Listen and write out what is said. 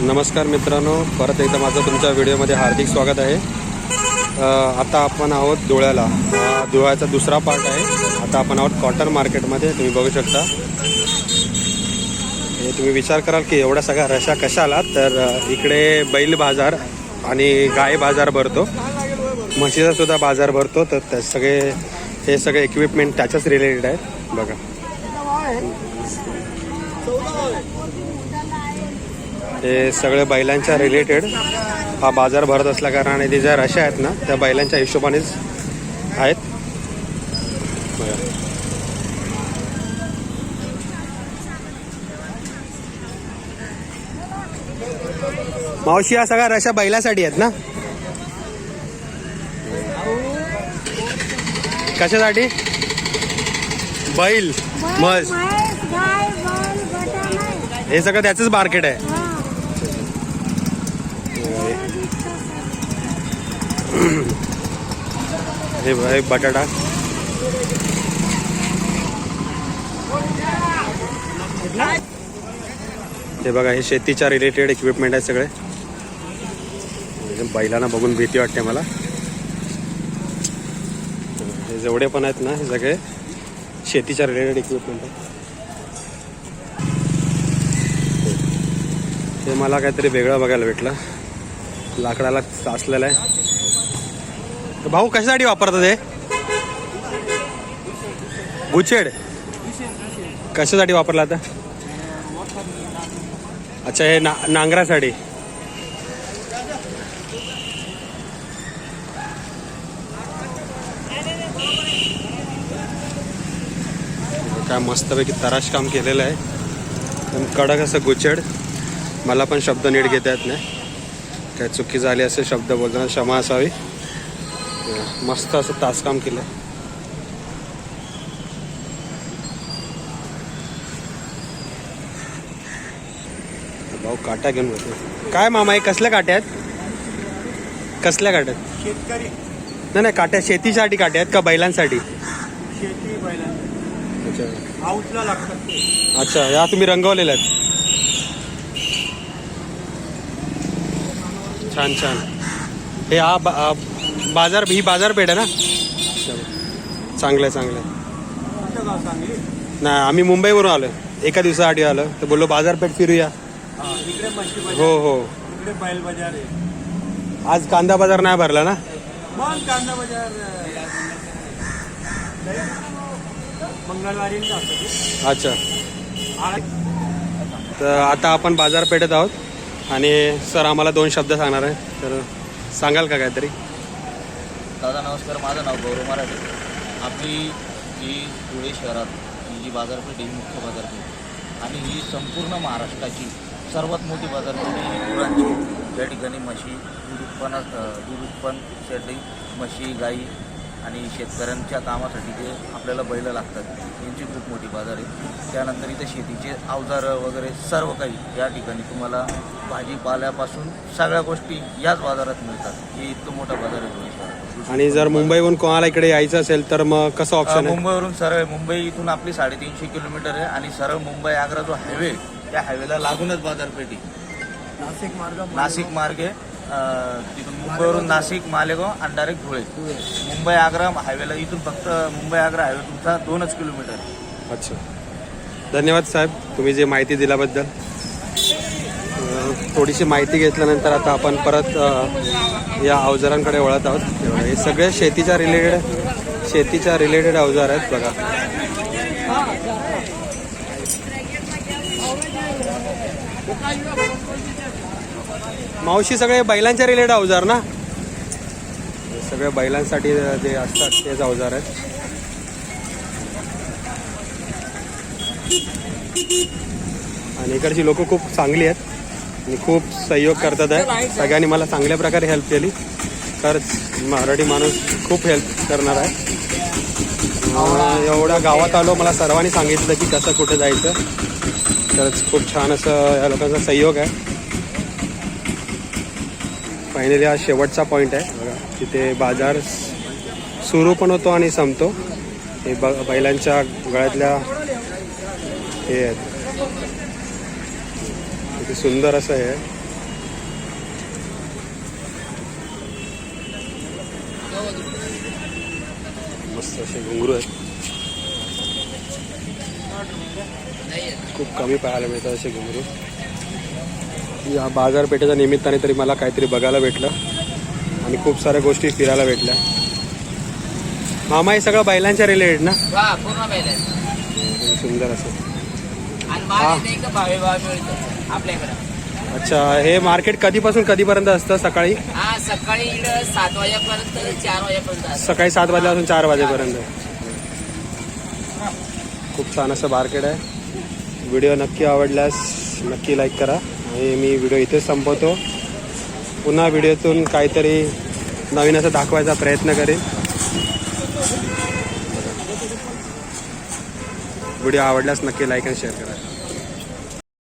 नमस्कार मित्रांनो परत एकदा माझं तुमच्या व्हिडिओमध्ये हार्दिक स्वागत आहे. आता आपण आहोत धुळ्याला. धुळ्याचा दुसरा पार्ट आहे. आता आपण आहोत कॉटन मार्केटमध्ये तुम्ही बघू शकता. हे तुम्ही विचार कराल की एवढ्या सगळ्या रशा कशाला तर इकडे बैल बाजार आणि गाय बाजार भरतो. म्हशीचा सुद्धा बाजार भरतो तर त्या सगळे हे सगळे इक्विपमेंट त्याच्याच रिलेटेड आहेत. बघा. हे सगळे बैलांच्या रिलेटेड हा बाजार भरत असल्या कारणाने ते ज्या रशा आहेत ना त्या बैलांच्या हिशोबानेच आहेत. मावशी या सगळ्या रशा बैलासाठी आहेत ना? कशासाठी? बैल. नाही हे सगळं त्याचंच मार्केट आहे. हे हे बटाटा. हे बघा हे शेतीच्या रिलेटेड इक्विपमेंट आहे सगळे. बैलांना बघून भीती वाटते मला. हे जेवढे पण आहेत ना हे सगळे शेतीच्या रिलेटेड इक्विपमेंट आहे हे मला काहीतरी वेगळं बघायला भेटलं. लाकडाला साचलेला आहे. तर भाऊ कशासाठी वापरतात हे गुचेड कशासाठी वापरला आता? अच्छा हे ना नांगरासाठी. काय मस्तपैकी तराश काम केलेलं आहे. पण कडक असं गुचड मला पण शब्द नीट घेता येत नाही. काय चुकी झाली असे शब्द बोलताना क्षमा असावी. मस्त असं तासकाम केलं. भाऊ काट्या घेऊन बसले. काय मामा हे कसल्या काट्या आहेत कसल्या काट्या आहेत शेतकरी. नाही नाही काट्या शेतीसाठी काट्या आहेत का बैलांसाठी? शेती बैलांना अच्छा. लागतात अच्छा या तुम्ही रंगवलेल्या आहेत. छान छान. हे हा बा- बाजार ही बाजारपेठ आहे ना? चांगलं आहे चांगलं आहे नाही आम्ही मुंबईवरून आलो एका दिवसासाठी आलो. तर बोललो बाजारपेठ फिरूया. हा, हो. हो आज कांदा बाजार नाही भरला ना? कांदा बाजार मंगळवारी. अच्छा. तर आता आपण बाजारपेठेत आहोत. आणि सर आम्हाला दोन शब्द सांगणार आहे. तर सांगाल का काहीतरी? दादा नमस्कार. माझं नाव गौरव मराठे. आपली जी धुळे शहरात ही जी बाजारपेठ ही मुख्य बाजारपेठ आणि ही संपूर्ण महाराष्ट्राची सर्वात मोठी बाजारपेठ ही गुरांची या ठिकाणी म्हशी दूध उत्पन्न दूध उत्पन्न शेती म्हशी गाई आणि शेतकऱ्यांच्या कामासाठी जे आपल्याला बैलं लागतात यांची खूप मोठी बाजार आहे. त्यानंतर इथे शेतीचे अवजारं वगैरे सर्व काही या ठिकाणी तुम्हाला भाजीपाल्यापासून सगळ्या गोष्टी याच बाजारात मिळतात. हे इतकं मोठं बाजार आहे आणि जर मुंबईहून कोणाला इकडे यायचं असेल तर मग कसं ऑप्शन आहे? मुंबईवरून सरळ मुंबई इथून आपली साडेतीनशे किलोमीटर आहे आणि सरळ मुंबई आग्रा जो हायवे त्या हायवेला लागूनच बाजारपेठी नाशिक मार्ग नाशिक मार्गे तिथून मुंबईवरून नाशिक मालेगाव आणि डायरेक्ट धुळे. मुंबई आग्रा हायवेला इथून फक्त मुंबई आग्रा हायवे तुमचा दोनच किलोमीटर. अच्छा. धन्यवाद साहेब तुम्ही जे माहिती दिल्याबद्दल. थोडीशी माहिती घेतल्यानंतर आता आपण परत या अवजारांकडे वळत आहोत. हे सगळे शेतीच्या रिलेटेड शेतीच्या रिलेटेड अवजार आहेत बघा. मावशी सगळे बैलांच्या रिलेटेड अवजार ना? सगळ्या सगळे बैलांसाठी जे असतात तेच अवजार आहेत. आणि इकडची लोक खूप चांगली आहेत. आणि खूप सहयोग करतात आहे. सगळ्यांनी मला चांगल्या प्रकारे हेल्प केली. खरंच मराठी माणूस खूप हेल्प करणार आहे. एवढ्या गावात आलो मला सर्वांनी सांगितलं की कसं कुठे जायचं. खरंच खूप छान असं या लोकांचा सहयोग आहे. फायनली हा शेवटचा पॉईंट आहे. बघा तिथे बाजार सुरू पण होतो आणि संपतो. हे ब बैलांच्या गळ्यातल्या हे आहेत. किती सुंदर असं आहे मस्त असे घुंगरू आहेत. खूप कमी पाहायला मिळतात असे घुंगरू. या बाजारपेठेच्या निमित्ताने तरी मला काहीतरी बघायला भेटलं आणि खूप साऱ्या गोष्टी फिरायला भेटल्या. मामा हे सगळं बैलांच्या रिलेटेड ना? सुंदर असं. अच्छा हे मार्केट कधीपासून कधीपर्यंत असतं? सकाळी? हा सकाळी सात वाजेपर्यंत चार वाजेपर्यंत. सकाळी सात वाजल्यापासून चार वाजेपर्यंत. खूप छान असं मार्केट आहे. व्हिडिओ नक्की आवडल्यास नक्की लाईक करा. आणि मी व्हिडिओ इथेच संपवतो. पुन्हा व्हिडिओतून काहीतरी नवीन असं दाखवायचा प्रयत्न करेन. व्हिडिओ आवडल्यास नक्की लाईक आणि शेअर करा.